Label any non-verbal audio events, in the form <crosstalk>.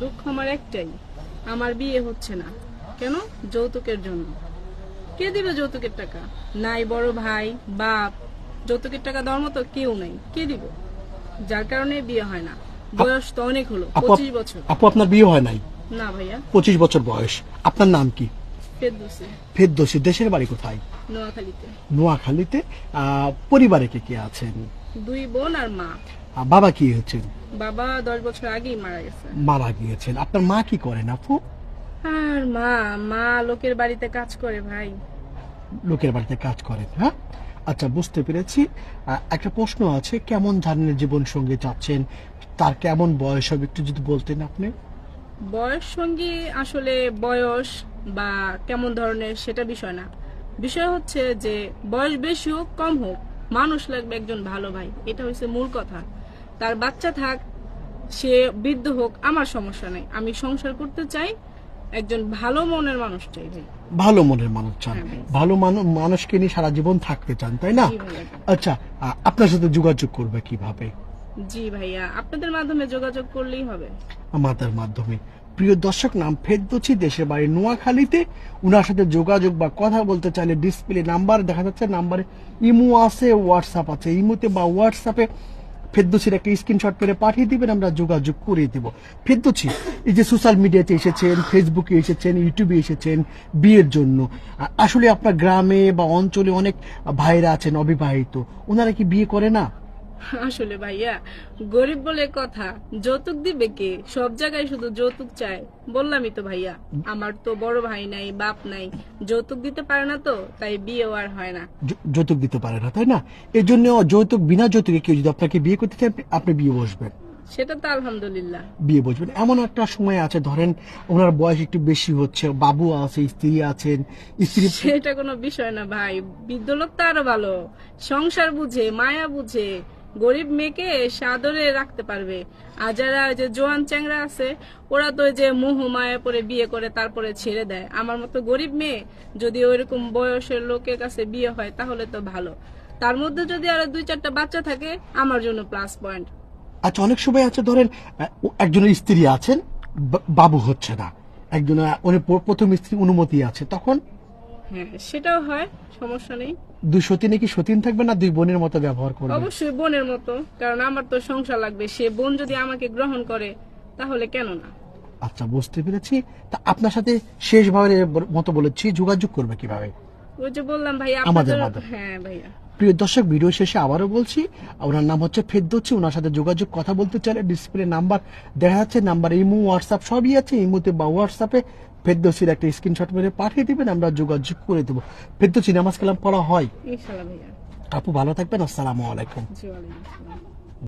দুঃখ আমার একটাই আমার বিয়ে হচ্ছে না। কেন? যৌতুকের জন্য। কে দিবে যৌতুকের টাকা? নাই বড় ভাই বাপ। যৌতুকের টাকা দেওয়ার মতো কেউ নাই। কে দিব? যার কারণে বিয়ে হয় না। বয়স তো অনেক হলো পঁচিশ বছর। আপু আপনার বিয়ে হয় নাই? না ভাইয়া। পঁচিশ বছর বয়স। আপনার নাম কি? ফেরদৌসি দেশের বাড়ি কোথায়? নোয়াখালীতে। নোয়াখালীতে আহ, পরিবারে কে কে আছেন? দুই বোন আর মা। বাবা কি হয়েছেন বাবা দশ বছর আগেই মারা গেছে। মারা গিয়েছেন। আপনার মা কি করেন আপু? আর মা মা লোকের বাড়িতে কাজ করে ভাই। লোকের বাড়িতে কাজ করেন হ্যাঁ? আচ্ছা বুঝতে পেরেছি। একটা প্রশ্ন আছে কেমন ধরনের জীবন সঙ্গী চাচ্ছেন? তার কেমন বয়স হবে একটু যদি বলতেন আপনি? বয়স সঙ্গী আসলে বয়স বা কেমন ধরনের সেটা বিষয় না। বিষয় হচ্ছে যে বয়স বেশি হোক কম হোক মানুষ লাগবে একজন ভালো ভাই। এটা হচ্ছে মূল কথা। তার বাচ্চা থাক সে বৃদ্ধ হোক আমার সমস্যা নেই। আমি সংসার করতে চাই একজন ভালো মনের মানুষ চাই ভাই। ভালো মনের মানুষ চান। হ্যাঁ, ভালো মানুষকে নিয়ে সারা জীবন থাকতে চান তাই না? আচ্ছা আপনার সাথে যোগাযোগ করবে কীভাবে? জি ভাইয়া আপনাদের মাধ্যমে যোগাযোগ করলেই হবে। আমাদের মাধ্যমে। প্রিয় দর্শক, নাম ফেরদোছি দেশের বাড়ি নোয়াখালীতে। উনার সাথে যোগাযোগ বা কথা বলতে চাইলে ডিসপ্লে নাম্বার দেখা যাচ্ছে নাম্বারে ইমো আছে হোয়াটসঅ্যাপ আছে। ইমোতে বা হোয়াটসঅ্যাপে ফেরদোসির একটা স্ক্রিনশট করে পাঠিয়ে দিবেন, আমরা যোগাযোগ করে দেব। ফেরদোসি এই যে সোশ্যাল মিডিয়াতে এসেছেন ফেসবুকে এসেছেন ইউটিউবে এসেছেন বিয়ের জন্য। আসলে আপনার গ্রামে বা অঞ্চলে অনেক ভাইরা আছেন, অবিবাহিত। ওনারা কি বিয়ে করে না? আসলে ভাইয়া গরিব বলে কথা যৌতুক দিবে কে? সব জায়গায় শুধু যৌতুক চায়। বললামই তো ভাইয়া আমার তো বড় ভাই নাই বাপ নাই। যৌতুক দিতে পারে না তো তাই বিয়েও আর হয় না। যৌতুক দিতে পারে না তাই না? এই জন্য যৌতুক বিনা যৌতুকে কেউ যদি আপনাকে বিয়ে করতে চায় আপনি- বিয়ে বসবেন। সেটা তো আলহামদুলিল্লাহ। বিয়ে বসবেন। এমন একটা সময় আছে ধরেন ওনার বয়স একটু বেশি হচ্ছে বাবু আছে স্ত্রী আছেন স্ত্রী <laughs> সেটা কোনো বিষয় না ভাই বৃদ্ধ লোক তো আরও ভালো। সংসার বুঝে মায়া বুঝে। গরিব মেয়েকে সাদরে রাখতে পারবে। আর যারা যে জোয়ান চ্যাংরা আছে, ওরা তো যে মোহ মায়া পরে বিয়ে করে তারপরে ছেড়ে দেয়। আমার মতো গরিব মেয়ে যদি ওইরকম বয়সের লোকের কাছে বিয়ে হয়, তাহলে তো ভালো। তার মধ্যে যদি আরও দুই চারটা বাচ্চা থাকে, আমার জন্য প্লাস পয়েন্ট আচ্ছা অনেক সময় আছে, ধরেন একজনের স্ত্রী আছেন বাবু হচ্ছে না। একজন প্রথম স্ত্রী অনুমতি আছে, তখন হ্যাঁ সেটাও হয় সমস্যা নেই। দুই সতীনে কি সতীন থাকবে না দুই বোনের মতো ব্যবহার করবে? অবশ্যই বোনের মতো কারণ আমার তো সংসার লাগবে। সে বোন যদি আমাকে গ্রহণ করে তাহলে কেন না? আচ্ছা বুঝতে পেরেছি। তা আপনার সাথে শেষভাবে মতো বলেছি যোগাযোগ করবে কীভাবে? ওই যে বললাম ভাই আমাদের হ্যাঁ ভাইয়া। প্রিয় দর্শক ভিডিও শেষে আবারও বলছি ওনার নাম হচ্ছে ফেরদৌসি। ওনার সাথে যোগাযোগ কথা বলতে চাইলে ডিসপ্লে নাম্বার দেখা যাচ্ছে নাম্বার ইমু হোয়াটসঅ্যাপ সবই আছে ইমুতে বা হোয়াটসঅ্যাপে ফেদ্দোসির একটা স্ক্রিনশট মেরে পাঠিয়ে দিবেন আমরা যোগাযোগ করে দেবো। ফেরদৌসি নামাজ কালাম পড়া হয়? আপু ভালো থাকবেন আসসালামু আলাইকুম।